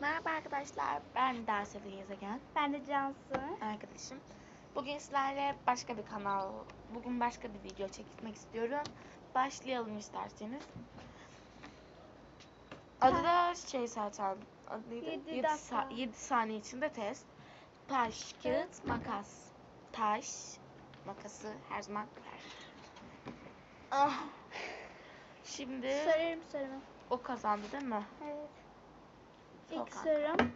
Merhaba arkadaşlar, ben Derseli Gezegen Ben de Cansu. arkadaşım. Bugün sizlerle başka bir kanal, bugün başka bir video çekmek istiyorum. Başlayalım isterseniz. Adı da şey zaten, adı neydi? Yedi 7 dakika. saniye içinde test. Taş, kağıt, makas. Taş, makası her zaman ver. Ah. Şimdi Sorarım sorumu. o kazandı değil mi? Evet. İlk kanka. sorum.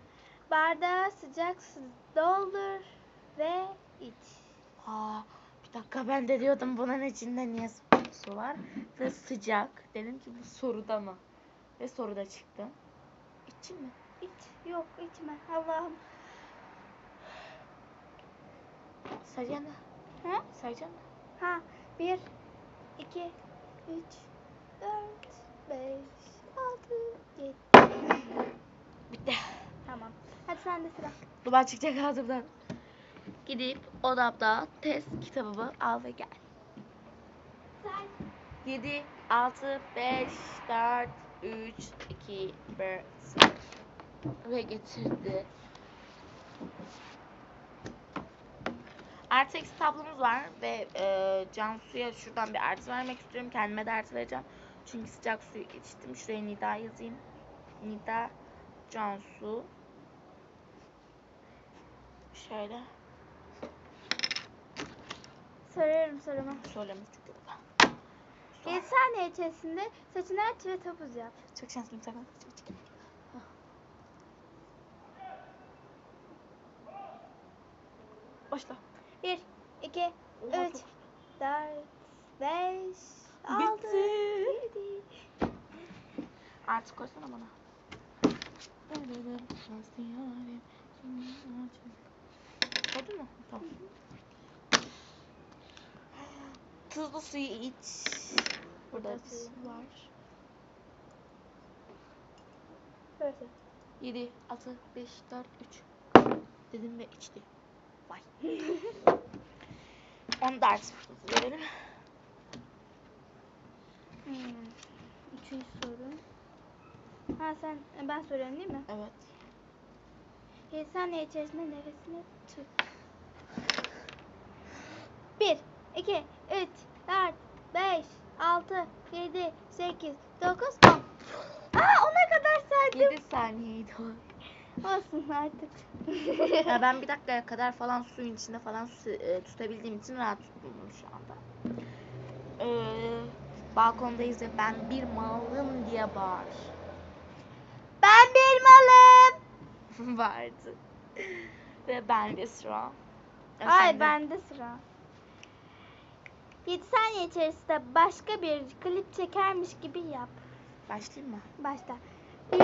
Bardağı sıcak su doldur ve iç. Aa, bir dakika ben de diyordum bunun içinde niye su var ve sıcak. Dedim ki bu soruda mı? Ve soruda çıktı. İçin mi? İç. Yok içme. Allah'ım. Sayacağım da. Ha? Sayacağım da. Ha. Bir, iki, üç, dört, beş, altı, yedi. Bitti. Tamam. Hadi sen de sıra. Duman çıkacak ağzımdan. Gidip odamda test kitabımı al ve gel. Say. 7, 6, 5, 4, 3, 2, 1, 0. Ve getirdi. Artı eksi tablomuz var ve e, Cansu'ya şuradan bir artı vermek istiyorum. Kendime de artı vereceğim. Çünkü sıcak suyu içtim. Şuraya Nida yazayım. Nida, Cansu. Şöyle. Soruyorum sorumu. Söyleme çünkü. 7 saniye içerisinde saçını aç ve topuz yap. Çok şanslıyım sakın. Çık, çık. Başla. 1, 2, Oha, 3, çok- 4, 5, 6, Bitti. 7. Artık koysana bana. Koydun mu? Tamam. Tuzlu suyu iç. Burada suyu. var. Burası. 7, 6, 5, 4, 3. Dedim ve içti. Vay. Onu da artık verelim. Hmm. Üçüncü soru. Ha sen, ben soruyorum değil mi? Evet. 7 saniye içerisinde nefesini tut. 1, 2, 3, 4, 5, 6, 7, 8, 9, 10. Aa ona kadar saydım. 7 saniyeydi o. Olsun artık. Ya ben bir dakikaya kadar falan suyun içinde falan su, e, tutabildiğim için rahat tuttum şu anda. Ee, balkondayız ve ben bir malım diye bağır. Ben bir malım. Vardı. ve ben de sıra. Ay de- bende sıra. 7 saniye içerisinde başka bir klip çekermiş gibi yap. Başlayayım mı? Başla. 1,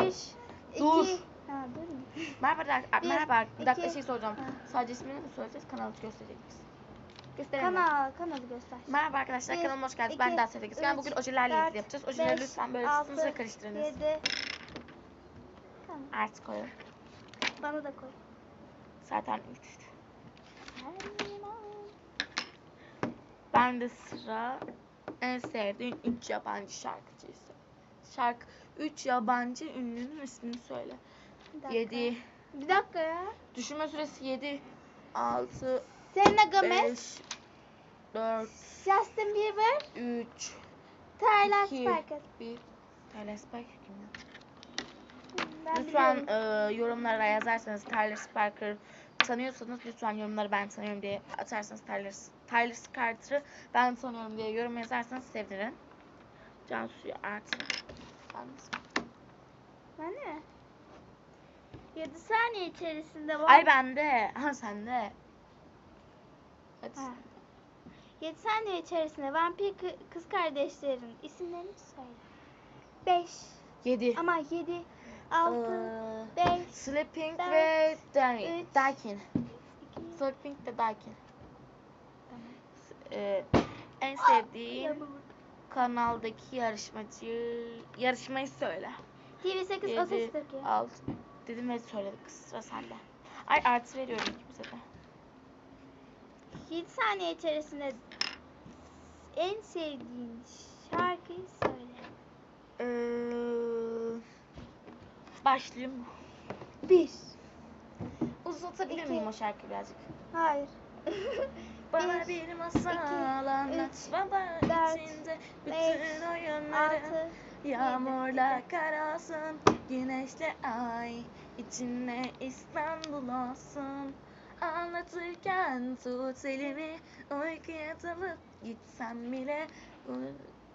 2, Dur. Ha dur mu? Merhaba, Bir, merhaba. Bir dakika iki, şey soracağım. ha. Sadece ismini mi söyleyeceğiz, kanalı gösterecek? Gösterelim. Kanal, kanalı göster. Merhaba arkadaşlar, Bir, kanalıma hoş geldiniz. iki, Ben Etek. Ben üç, bugün ojelerle dört, ilgili yapacağız. Ojeleri beş, lütfen böyle altı, karıştırınız. 7. Tamam. Artık koyalım. Bana da koy. Zaten 3. Ben de sıra en sevdiğin 3 yabancı şarkıcıysa. Şarkı 3 yabancı ünlünün ismini söyle. Bir dakika. 7 Bir dakika ya. Düşünme süresi 7 6 Selena Gomez, 5 4 Justin Bieber, 3 Tyler İki. Sparkle. 1 Tyler Sparker kimdi? Ben Lütfen biliyorum. e, yorumlara yazarsanız Tyler Sparker tanıyorsanız lütfen yorumları ben tanıyorum diye atarsanız Tyler, Tyler Sparker'ı ben tanıyorum diye yorum yazarsanız sevinirim. Cansu'yu artık. Ben mi? 7 saniye içerisinde var. Ay bende. Ha sende. Hadi. Ha. 7 saniye içerisinde vampir kı- kız kardeşlerin isimlerini söyle. 5 7. ama 7 6 5 Sleeping dört, ve Dai- üç, Daikin. 2 Sleeping de Daikin. Tamam. Ee, en sevdiğin kanaldaki yarışmacı yarışmayı söyle. TV8 o ses Türkiye. Alt. Dedim ve söyledik. Sıra sende. Ay artı veriyorum ikimize de. 7 saniye içerisinde en sevdiğin şarkıyı söyle. Ee, başlayayım? Bir. Uzatabilir İki. miyim o şarkıyı birazcık? Hayır. Bana Bir, bir masal iki, anlat üç, baba dört, içinde beş, bütün oyunları Altı. Yağmurla yedi. kar olsun güneşle ay içinde İstanbul olsun Anlatırken tut elimi uykuya dalıp gitsem bile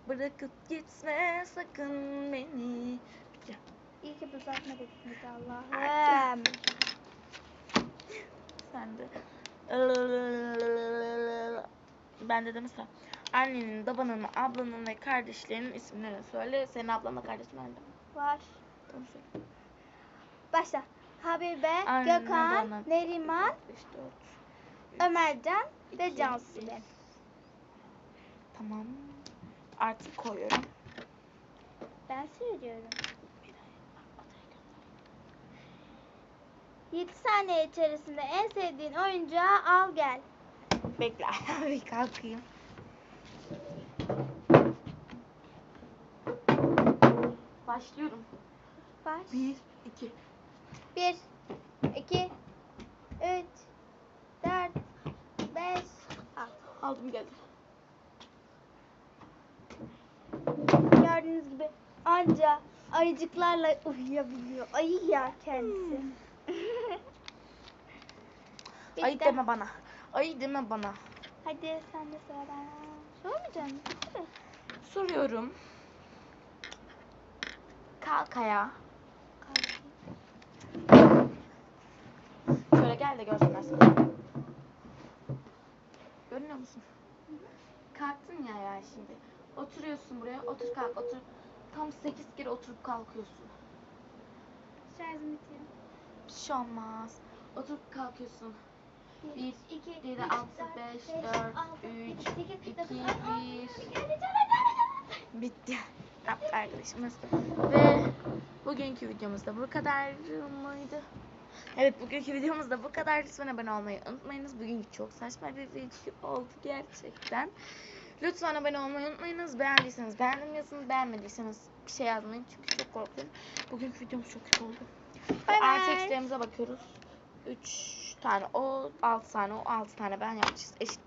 Bırakıp gitme sakın beni Dediniz Allah'ım. Sen de. Ben de mesela annenin, babanın, ablanın ve kardeşlerinin isimlerini söyle. Senin ablanla kardeşin nerede? Var. Tamam söyle. Başla. Habibe, Anne, Gökhan, bana- Neriman, 5, 4, Ömercan ve Cansu. Tamam. Artık koyuyorum. Ben söylüyorum. Bir dakika, adayı gönder. 7 saniye içerisinde en sevdiğin oyuncağı al gel. Bekle. bir kalkayım. Başlıyorum. Baş. 1, 2. 1, 2, 3, 4, 5, 6. Aldım geldim. Gördüğünüz gibi anca ayıcıklarla uyuyabiliyor. Ayı ya kendisi. Bitti. Ayı deme bana. Ayı deme bana. Hadi sen de sıra ben. Sormayacaksın. Hadi. Soruyorum. Kalk ayağa. Şöyle gel de görsünler seni. Görünüyor musun? Kalktın ya ya şimdi. Oturuyorsun buraya. Otur kalk otur. Tam 8 kere oturup kalkıyorsun. Şarjım bitiyor. Bir şey olmaz. Oturup kalkıyorsun. 1, 2, 2, 7, 6, 5, 4, 3, 2, 1. Bitti. Yaptı arkadaşımız. Ve bugünkü videomuz da bu kadar mıydı? Evet bugünkü videomuz da bu kadar. Lütfen abone olmayı unutmayınız. Bugünkü çok saçma bir video oldu gerçekten. Lütfen abone olmayı unutmayınız. Beğendiyseniz beğendim yazın. Beğenmediyseniz bir şey yazmayın. Çünkü çok korkuyorum. Bugünkü videomuz çok kötü oldu. Bay bay. Artı bakıyoruz. 3 tane o, 6 tane o, 6 tane ben yapmışız. Eşit